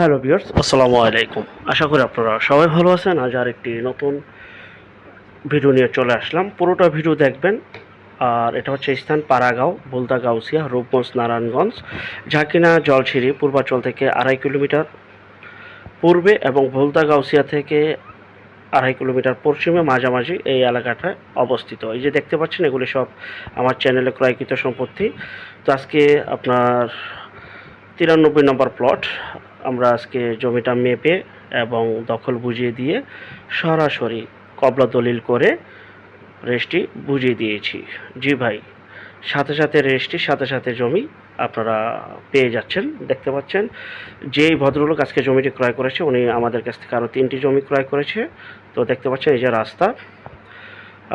Hello বিয়ার্স আসসালামু আলাইকুম। আশা করি আপনারা সবাই ভালো আছেন। আজ আর একটি নতুন ভিডিও নিয়ে চলে আসলাম। পুরোটা ভিডিও দেখবেন। আর এটা হচ্ছে স্থান পাড়াগাঁও বুলদা গাউসিয়া রূপগঞ্জ, নারায়ণগঞ্জ। যা কিনা জলছিরি পূর্বাচল থেকে আড়াই কিলোমিটার পূর্বে এবং ভুলতা গাউসিয়া থেকে আড়াই কিলোমিটার পশ্চিমে মাঝামাঝি এই এলাকাটায় অবস্থিত। এই যে দেখতে পাচ্ছেন, এগুলি সব আমার চ্যানেলে ক্রয়কৃত সম্পত্তি। তো আজকে আপনার তিরানব্বই নম্বর প্লট আমরা আজকে জমিটা মেপে এবং দখল বুঝিয়ে দিয়ে সরাসরি কবলা দলিল করে রেস্টটি বুঝিয়ে দিয়েছি। জি ভাই, সাথে সাথে রেস্টটির সাথে সাথে জমি আপনারা পেয়ে যাচ্ছেন, দেখতে পাচ্ছেন। যেই ভদ্রলোক আজকে জমিটি ক্রয় করেছে, উনি আমাদের কাছ থেকে আরও তিনটি জমি ক্রয় করেছে। তো দেখতে পাচ্ছেন এই যে রাস্তা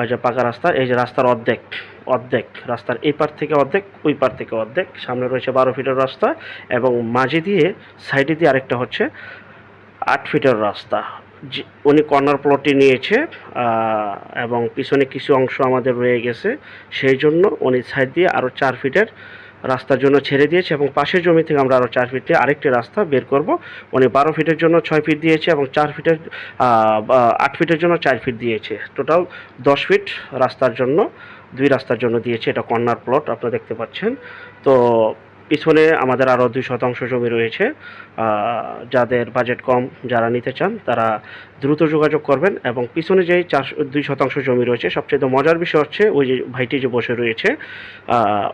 এই যে পাকা রাস্তা, এই যে রাস্তার অর্ধেক অর্ধেক, রাস্তার এই পার থেকে অর্ধেক, ওই পার থেকে অর্ধেক। সামনে রয়েছে বারো ফিটের রাস্তা এবং মাঝে দিয়ে, সাইডে দিয়ে আরেকটা হচ্ছে আট ফিটের রাস্তা। উনি কর্নার প্লটটি নিয়েছে এবং পিছনে কিছু অংশ আমাদের রয়ে গেছে। সেই জন্য উনি সাইড দিয়ে আরও চার ফিটের রাস্তার জন্য ছেড়ে দিয়েছে এবং পাশের জমি থেকে আমরা আরও চার ফিট দিয়ে আরেকটি রাস্তা বের করব। উনি বারো ফিটের জন্য ছয় ফিট দিয়েছে এবং চার ফিটের আট ফিটের জন্য চার ফিট দিয়েছে। টোটাল দশ ফিট রাস্তার জন্য, দুই রাস্তার জন্য দিয়েছে। এটা কর্নার প্লট আপনারা দেখতে পাচ্ছেন। তো পিছনে আমাদের আরও দুই শতাংশ জমি রয়েছে যাদের বাজেট কম যারা নিতে চান তারা দ্রুত যোগাযোগ করবেন এবং পিছনে যেই চার দুই শতাংশ জমি রয়েছে, সবচেয়ে মজার বিষয় হচ্ছে ওই যে ভাইটি যে বসে রয়েছে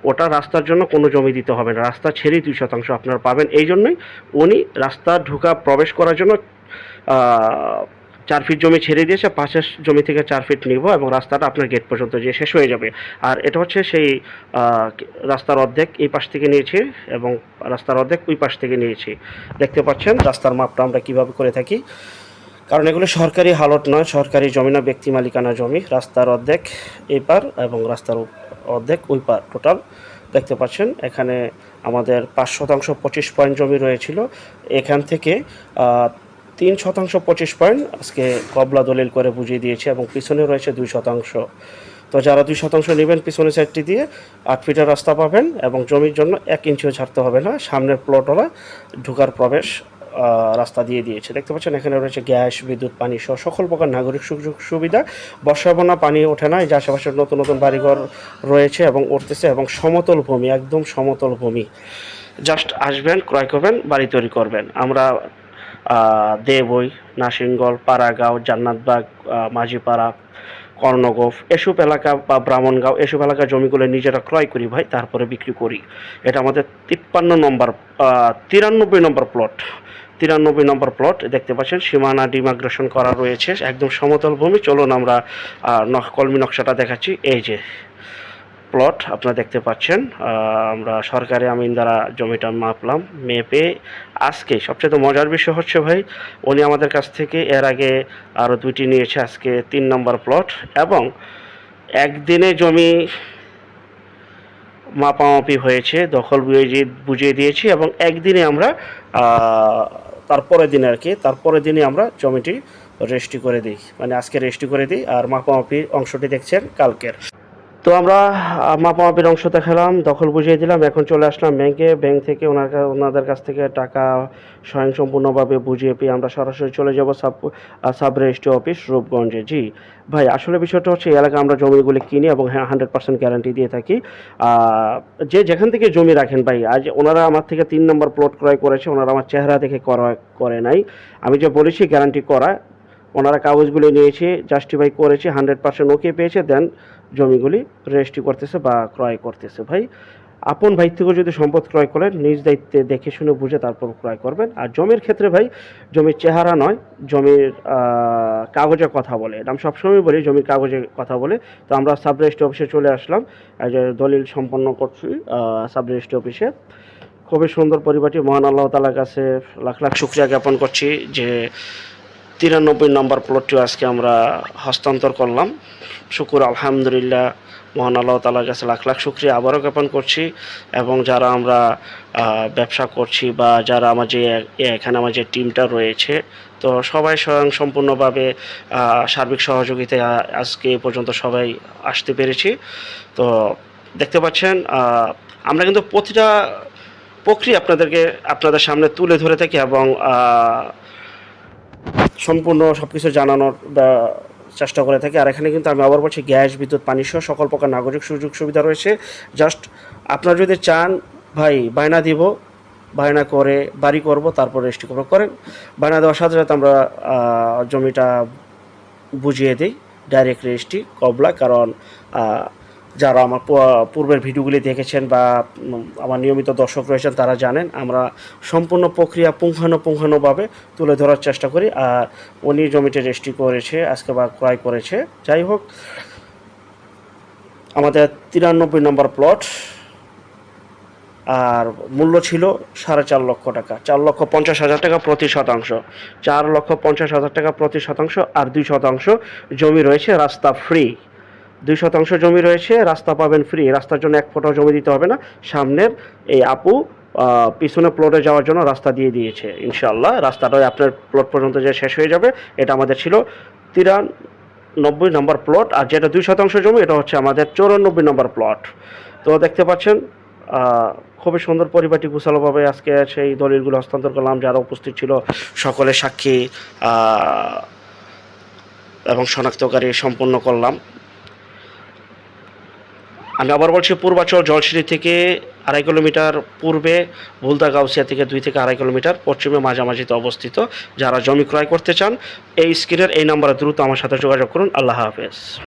ওটা রাস্তার জন্য কোনো জমি দিতে হবে না, রাস্তা ছেড়েই দুই শতাংশ আপনারা পাবেন। এই জন্যই উনি রাস্তা ঢোকা প্রবেশ করার জন্য চার ফিট জমি ছেড়ে দিয়েছে পাশের জমি থেকে চার ফিট নিব এবং রাস্তাটা আপনার গেট পর্যন্ত যে শেষ হয়ে যাবে। আর এটা হচ্ছে সেই রাস্তার অর্ধেক এই পাশ থেকে নিয়েছি এবং রাস্তার অর্ধেক ওই পাশ থেকে নিয়েছি। দেখতে পাচ্ছেন রাস্তার মাপটা আমরা কীভাবে করে থাকি? কারণ এগুলো সরকারি হালত নয়, সরকারি জমি না, ব্যক্তি মালিকানা জমি। রাস্তার অর্ধেক এই পার এবং রাস্তার অর্ধেক ওই পার টোটাল দেখতে পাচ্ছেন এখানে আমাদের পাঁচ শতাংশ পঁচিশ পয়েন্ট জমি রয়েছিল। এখান থেকে তিন শতাংশ পঁচিশ পয়েন্ট। আজকে কবলা দলিল করে বুঝিয়ে দিয়েছে এবং পিছনে রয়েছে দুই শতাংশ। তো যারা দুই শতাংশ নেবেন পিছনে সাইডটি দিয়ে আট ফিটের রাস্তা পাবেন এবং জমির জন্য এক ইঞ্চিও ছাড়তে হবে না। সামনের প্লটওয়ালা ঢোকার প্রবেশ রাস্তা দিয়ে দিয়েছে। দেখতে পাচ্ছেন, এখানে রয়েছে গ্যাস, বিদ্যুৎ, পানি সহ সকল প্রকার নাগরিক সুযোগ সুবিধা। বর্ষা বন্যা, পানি ওঠে না। এই যে আশেপাশে নতুন নতুন বাড়িঘর রয়েছে এবং উঠতেছে এবং সমতল ভূমি, একদম সমতল ভূমি। জাস্ট আসবেন, ক্রয় করবেন, বাড়ি তৈরি করবেন। আমরা দেবই নাসিঙ্গল পাড়াগাঁও, জান্নাতবাগ মাঝিপাড়া, কর্ণগোফ, এসব এলাকা বা ব্রাহ্মণগাঁও, এসব এলাকার জমিগুলো নিজেরা ক্রয় করি ভাই, তারপরে বিক্রি করি। এটা আমাদের তিপ্পান্ন নম্বর তিরানব্বই নম্বর প্লট তিরানব্বই নম্বর প্লট দেখতে পাচ্ছেন, সীমানা ডিমাগ্রেশন করা রয়েছে, একদম সমতল ভূমি। চলুন আমরা কলমি নকশাটা দেখাচ্ছি। এই যে প্লট আপনারা দেখতে পাচ্ছেন। আমরা সরকারি আমিন দ্বারা জমিটা মাপলাম, মেপে। আজকে সবচেয়ে তো মজার বিষয় হচ্ছে ভাই, উনি আমাদের কাছ থেকে এর আগে আরও দুইটি নিয়েছে আজকে তিন নম্বর প্লট এবং একদিনে জমি মাপামাপি হয়েছে, দখল বুঝিয়ে বুঝিয়ে দিয়েছি এবং একদিনে আমরা তারপরের দিনে আর কি, তারপরের দিনে আমরা জমিটি রেজিস্ট্রি করে দিই। মানে আজকে রেজিস্ট্রি করে দিই আর মাপামাপির অংশটি দেখছেন কালকের। তো আমরা মাপামাপির অংশ দেখালাম, দখল বুঝিয়ে দিলাম, এখন চলে আসলাম ব্যাংকে। ব্যাংক থেকে ওনার ওনাদের কাছ থেকে টাকা স্বয়ংসম্পূর্ণভাবে বুঝিয়ে পেয়ে আমরা সরাসরি চলে যাব সাব সাব রেজিস্ট্রি অফিস রূপগঞ্জে। জি, ভাই, আসলে বিষয়টা হচ্ছে, এই এলাকায় আমরা জমিগুলি কিনি এবং হ্যাঁ হান্ড্রেড পার্সেন্ট গ্যারান্টি দিয়ে থাকি। যে যেখান থেকে জমি রাখেন ভাই, আজ ওনারা আমার থেকে তিন নম্বর প্লট ক্রয় করেছে, ওনারা আমার চেহারা দেখে করা, করে নাই। আমি যে বলেছি, গ্যারান্টি করা ওনারা কাগজগুলি নিয়েছে জাস্টিফাই করেছে হান্ড্রেড পার্সেন্ট ওকে পেয়েছে দেন জমিগুলি রেজিস্ট্রি করতেছে বা ক্রয় করতেছে। ভাই, আপন ভাই থেকে যদি সম্পদ ক্রয় করেন, নিজ দায়িত্বে দেখে শুনে বুঝে তারপর ক্রয় করবেন। আর জমির ক্ষেত্রে ভাই, জমির চেহারা নয়, জমির কাগজে কথা বলে। এটা আমি সবসময় বলি, জমির কাগজে কথা বলে। তো আমরা সাব রেজিস্ট্রি অফিসে চলে আসলাম দলিল সম্পন্ন করছি সাব রেজিস্ট্রি অফিসে খুবই সুন্দর পরিবারটি, মহান আল্লাহ তালার কাছে লাখ লাখ শুক্রিয়া জ্ঞাপন করছি যে তিরানব্বই নম্বর প্লটটিও আজকে আমরা হস্তান্তর করলাম। শুকুর, আলহামদুলিল্লাহ, মহান আল্লাহ তালার কাছে লাখ লাখ শুক্রিয়া আবারও জ্ঞাপন করছি এবং যারা আমরা ব্যবসা করছি বা যারা আমার যে এখানে আমার যে টিমটা রয়েছে, তো সবাই স্বয়ং সম্পূর্ণভাবে সার্বিক সহযোগিতায় আজকে পর্যন্ত সবাই আসতে পেরেছি। তো দেখতে পাচ্ছেন আমরা কিন্তু প্রতিটা প্রক্রিয়া আপনাদেরকে, আপনাদের সামনে তুলে ধরে থাকি এবং সম্পূর্ণ সব কিছু জানানোর চেষ্টা করে থাকি। আর এখানে কিন্তু আমি আবার বলছি, গ্যাস, বিদ্যুৎ, পানি সহ সকল প্রকার নাগরিক সুযোগ সুবিধা রয়েছে। জাস্ট আপনারা যদি চান, ভাই, বায়না দিব, বায়না করে বাড়ি করব, তারপর রেজিস্ট্রি করব। করেন, বায়না দেওয়ার সাথে সাথে আমরা জমিটা বুঝিয়ে দিই ডাইরেক্ট রেজিস্ট্রি কবলা, কারণ যারা আমার পূর্বের ভিডিওগুলি দেখেছেন বা আমার নিয়মিত দর্শক রয়েছেন তারা জানেন, আমরা সম্পূর্ণ প্রক্রিয়া পুঙ্খানুপুঙ্খানুভাবে তুলে ধরার চেষ্টা করি। আর উনি জমিটি রেজিস্ট্রি করেছে, আজকে বা ক্রয় করেছে। যাই হোক, আমাদের তিরানব্বই নম্বর প্লট, আর মূল্য ছিল সাড়ে চার লক্ষ টাকা। চার লক্ষ পঞ্চাশ হাজার টাকা প্রতি শতাংশ। চার লক্ষ পঞ্চাশ হাজার টাকা প্রতি শতাংশ আর দুই শতাংশ জমি রয়েছে রাস্তা ফ্রি দুই শতাংশ জমি রয়েছে, রাস্তা পাবেন ফ্রি রাস্তার জন্য এক ফোঁটাও জমি দিতে হবে না। সামনের এই আপু পিছনে প্লটে যাওয়ার জন্য রাস্তা দিয়ে দিয়েছে ইনশাল্লাহ রাস্তাটাই আপনার প্লট পর্যন্ত যে শেষ হয়ে যাবে, এটা আমাদের ছিল তিরানব্বই নম্বর প্লট আর যেটা দুই শতাংশ জমি, এটা হচ্ছে আমাদের চৌরানব্বই নম্বর প্লট তো দেখতে পাচ্ছেন খুবই সুন্দর পরিপাটি গুছালোভাবে আজকে সেই দলিলগুলো হস্তান্তর করলাম। যারা উপস্থিত ছিল সকলে সাক্ষী এবং শনাক্তকারী সম্পন্ন করলাম। আমি আবার বলছি, পূর্বাচল জলসিঁড়ি থেকে আড়াই কিলোমিটার পূর্বে ভুলদা গাউসিয়া থেকে দুই থেকে আড়াই কিলোমিটার পশ্চিমে মাঝামাঝিতে অবস্থিত। যারা জমি ক্রয় করতে চান, এই স্ক্রিনের এই নাম্বারে দ্রুত আমার সাথে যোগাযোগ করুন। আল্লাহ হাফেজ।